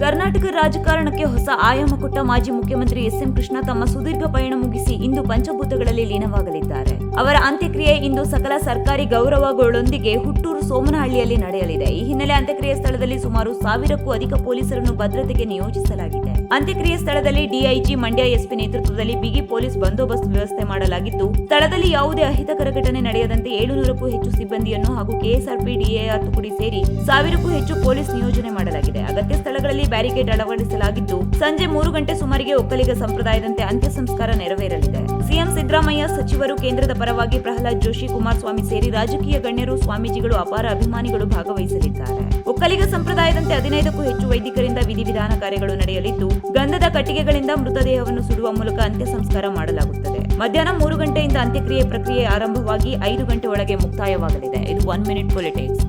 ಕರ್ನಾಟಕ ರಾಜಕಾರಣಕ್ಕೆ ಹೊಸ ಆಯಾಮ ಕೊಟ್ಟ ಮಾಜಿ ಮುಖ್ಯಮಂತ್ರಿ ಎಸ್ ಎಂ ಕೃಷ್ಣ ತಮ್ಮ ಸುದೀರ್ಘ ಪಯಣ ಮುಗಿಸಿ ಇಂದು ಪಂಚಭೂತಗಳಲ್ಲಿ ಲೀನವಾಗಲಿದ್ದಾರೆ. ಅವರ ಅಂತ್ಯಕ್ರಿಯೆ ಇಂದು ಸಕಲ ಸರ್ಕಾರಿ ಗೌರವಗಳೊಂದಿಗೆ ಹುಟ್ಟೂರು ಸೋಮನಹಳ್ಳಿಯಲ್ಲಿ ನಡೆಯಲಿದೆ. ಈ ಹಿನ್ನೆಲೆ ಅಂತ್ಯಕ್ರಿಯೆ ಸ್ಥಳದಲ್ಲಿ ಸುಮಾರು ಸಾವಿರಕ್ಕೂ ಅಧಿಕ ಪೊಲೀಸರನ್ನು ಭದ್ರತೆಗೆ ನಿಯೋಜಿಸಲಾಗಿದೆ. ಅಂತ್ಯಕ್ರಿಯೆ ಸ್ಥಳದಲ್ಲಿ ಡಿಐಜಿ ಮಂಡ್ಯ ಎಸ್ಪಿ ನೇತೃತ್ವದಲ್ಲಿ ಬಿಗಿ ಪೊಲೀಸ್ ಬಂದೋಬಸ್ತ್ ವ್ಯವಸ್ಥೆ ಮಾಡಲಾಗಿದ್ದು ಸ್ಥಳದಲ್ಲಿ ಯಾವುದೇ ಅಹಿತಕರ ಘಟನೆ ನಡೆಯದಂತೆ ಏಳುನೂರಕ್ಕೂ ಹೆಚ್ಚು ಸಿಬ್ಬಂದಿಯನ್ನು ಹಾಗೂ ಕೆಎಸ್ಆರ್ಪಿ ಡಿಎಆರ್ ತುಕಡಿ ಸೇರಿ ಸಾವಿರಕ್ಕೂ ಹೆಚ್ಚು ಪೊಲೀಸ್ ನಿಯೋಜನೆ ಮಾಡಲಾಗಿದೆ ಸ್ಥಳಗಳಲ್ಲಿ ಬ್ಯಾರಿಕೇಡ್ ಅಳವಡಿಸಲಾಗಿದ್ದು, ಸಂಜೆ ಮೂರು ಗಂಟೆ ಸುಮಾರಿಗೆ ಒಕ್ಕಲಿಗ ಸಂಪ್ರದಾಯದಂತೆ ಅಂತ್ಯ ಸಂಸ್ಕಾರ ನೆರವೇರಲಿದೆ. ಸಿಎಂ ಸಿದ್ದರಾಮಯ್ಯ ಸಚಿವರು ಕೇಂದ್ರದ ಪರವಾಗಿ ಪ್ರಹ್ಲಾದ್ ಜೋಶಿ, ಕುಮಾರಸ್ವಾಮಿ ಸೇರಿ ರಾಜಕೀಯ ಗಣ್ಯರು, ಸ್ವಾಮೀಜಿಗಳು ಅಪಾರ ಅಭಿಮಾನಿಗಳು ಭಾಗವಹಿಸಲಿದ್ದಾರೆ. ಒಕ್ಕಲಿಗ ಸಂಪ್ರದಾಯದಂತೆ ಹದಿನೈದಕ್ಕೂ ಹೆಚ್ಚು ವೈದಿಕರಿಂದ ವಿಧಿವಿಧಾನ ಕಾರ್ಯಗಳು ನಡೆಯಲಿದ್ದು, ಗಂಧದ ಕಟ್ಟಿಗೆಗಳಿಂದ ಮೃತದೇಹವನ್ನು ಸುಡುವ ಮೂಲಕ ಅಂತ್ಯ ಸಂಸ್ಕಾರ ಮಾಡಲಾಗುತ್ತದೆ. ಮಧ್ಯಾಹ್ನ ಮೂರು ಗಂಟೆಯಿಂದ ಅಂತ್ಯಕ್ರಿಯೆ ಪ್ರಕ್ರಿಯೆ ಆರಂಭವಾಗಿ ಐದು ಗಂಟೆ ಒಳಗೆ ಮುಕ್ತಾಯವಾಗಲಿದೆ. ಇದು ಒನ್ ಮಿನಿಟ್ ಪೊಲಿಟಿಕ್ಸ್.